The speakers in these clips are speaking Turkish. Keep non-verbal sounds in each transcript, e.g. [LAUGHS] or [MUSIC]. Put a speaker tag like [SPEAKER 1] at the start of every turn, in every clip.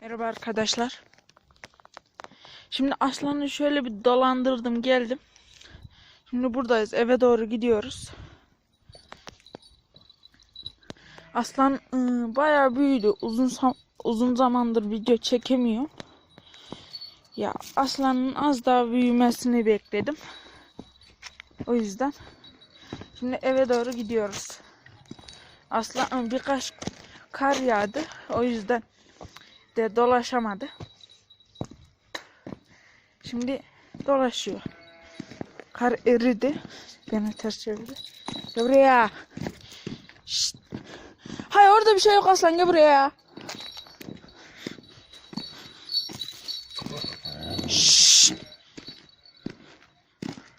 [SPEAKER 1] Merhaba arkadaşlar. Şimdi aslanı şöyle bir dolandırdım geldim. Şimdi buradayız. Eve doğru gidiyoruz. Aslan ıı, bayağı büyüdü. Uzun uzun zamandır video çekemiyor. Ya aslanın az daha büyümesini bekledim. O yüzden şimdi eve doğru gidiyoruz. Aslan ıı, birkaç kar yağdı. O yüzden de dolaşamadı. Şimdi dolaşıyor. Kar eridi. Beni ters çevirdi. Gel buraya. Şşt. Hayır orada bir şey yok aslan gel buraya. Şşt.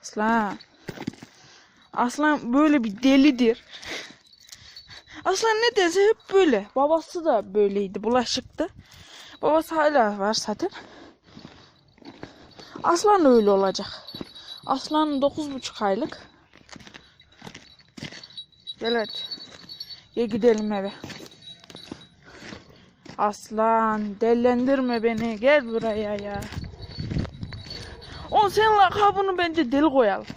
[SPEAKER 1] Aslan. Aslan böyle bir delidir. Aslan ne dese hep böyle. Babası da böyleydi. Bulaşıktı. Babası hala var zaten. Aslan öyle olacak. Aslan dokuz buçuk aylık. Gel hadi. Gel gidelim eve. Aslan dellendirme beni. Gel buraya ya. On senin lakabını bence deli koyalım.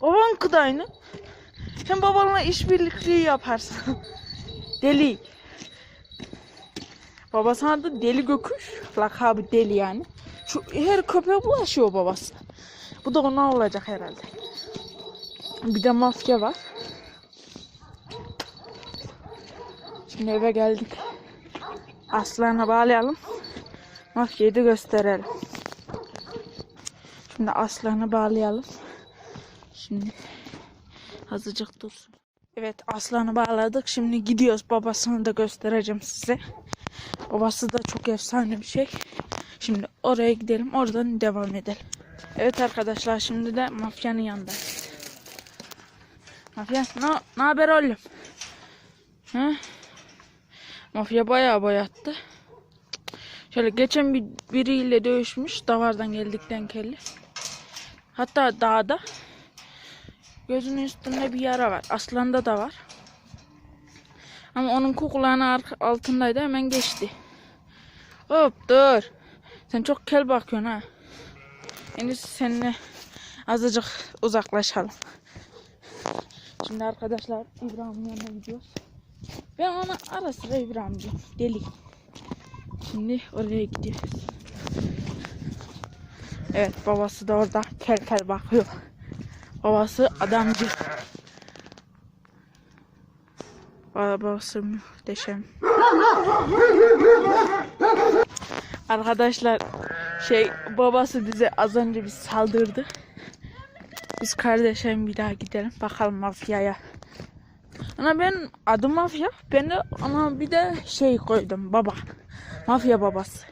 [SPEAKER 1] Baban kız aynı. Sen babanla işbirlikliği yaparsın. [LAUGHS] deli. Baba sana da deli göküş. Lakabı deli yani. Şu her köpeğe bulaşıyor babası. Bu da ona olacak herhalde. Bir de mafya var. Şimdi eve geldik. Aslan'a bağlayalım. Mafyayı da gösterelim. Şimdi aslanı bağlayalım. Şimdi azıcık dursun. Evet aslanı bağladık. Şimdi gidiyoruz. Babasını da göstereceğim size. Babası da çok efsane bir şey. Şimdi oraya gidelim. Oradan devam edelim. Evet arkadaşlar şimdi de mafyanın yanındayız. Mafya ne, ne haber oğlum? Hı? Mafya bayağı boyattı. Şöyle geçen bir, biriyle dövüşmüş. Davardan geldikten kelli. Hatta dağda. Gözünün üstünde bir yara var. Aslanda da var. Ama onun kulağının altındaydı hemen geçti. Hop dur. Sen çok kel bakıyorsun ha. İyisi seninle azıcık uzaklaşalım. Şimdi arkadaşlar İbrahim'in yanına gidiyoruz. Ben ona ara sıra İbrahim diyorum. Deli. Şimdi oraya gidiyoruz. Evet babası da orada kel kel bakıyor. Babası adamcı. Babası muhteşem. Arkadaşlar şey babası bize az önce bir saldırdı. Biz kardeşim bir daha gidelim bakalım mafyaya. Ana ben adım mafya. Ben de ona bir de şey koydum baba. Mafya babası.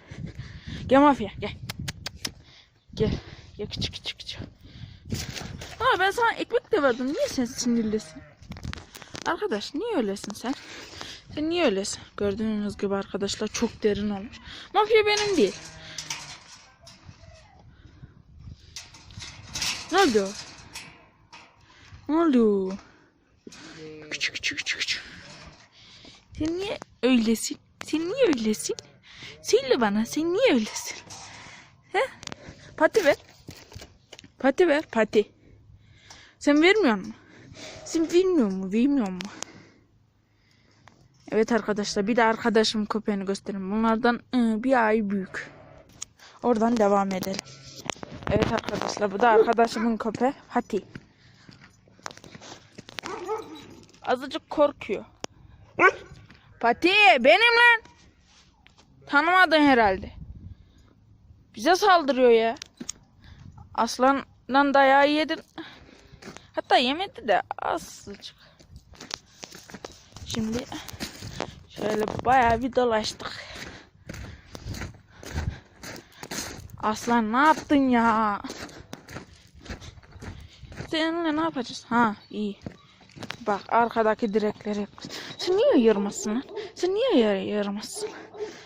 [SPEAKER 1] Gel mafya gel. Gel. Gel küçük küçük küçük. Ama ben sana ekmek de verdim. Niye sen sinirlisin? Arkadaş niye öylesin sen? Sen niye öylesin? Gördüğünüz gibi arkadaşlar çok derin olmuş. Mafya benim değil. Ne oldu? Ne oldu? Küçük küçük küçük küçük. Sen niye öylesin? Sen niye öylesin? Söyle bana sen niye öylesin? He? Pati ver. Pati ver pati. Sen vermiyor musun? Sen bilmiyor mu? Bilmiyor mu? Evet arkadaşlar bir de arkadaşım köpeğini göstereyim. Bunlardan ıı, bir ay büyük. Oradan devam edelim. Evet arkadaşlar bu da arkadaşımın köpeği Hati. Azıcık korkuyor. Pati benim lan. Tanımadın herhalde. Bize saldırıyor ya. Aslandan dayağı yedin. Hatta yemedi de azıcık. Şimdi şöyle bayağı bir dolaştık. Aslan ne yaptın ya? Seninle ne yapacağız? Ha iyi. Bak arkadaki direkleri. Sen niye yırmasın lan? Sen niye yar?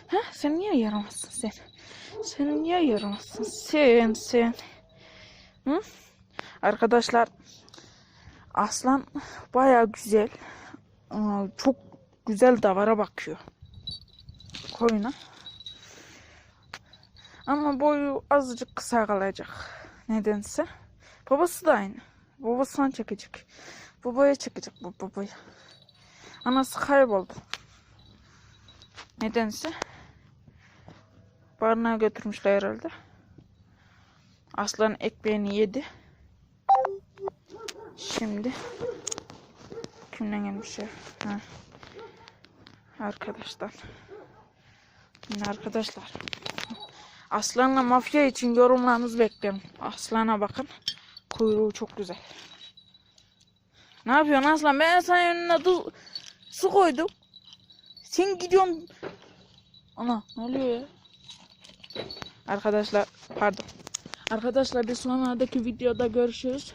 [SPEAKER 1] Ha? Sen niye yaramazsın sen? Sen niye yaramazsın? Sen sen. Hı? Arkadaşlar aslan baya güzel. Çok güzel davara bakıyor. Koyuna. Ama boyu azıcık kısa kalacak. Nedense. Babası da aynı. Babasına çekecek. Babaya çekecek bu babaya. Anası kayboldu. Nedense. Barınağa götürmüşler herhalde. Aslan ekmeğini yedi. Şimdi kimden gelmiş ya? Ha. Arkadaşlar. Yine arkadaşlar. Aslanla mafya için yorumlarınızı bekliyorum. Aslana bakın. Kuyruğu çok güzel. Ne yapıyorsun aslan? Ben sana önüne tuz, su koydum. Sen gidiyorsun. Ana ne oluyor ya? Arkadaşlar pardon. Arkadaşlar bir sonraki videoda görüşürüz.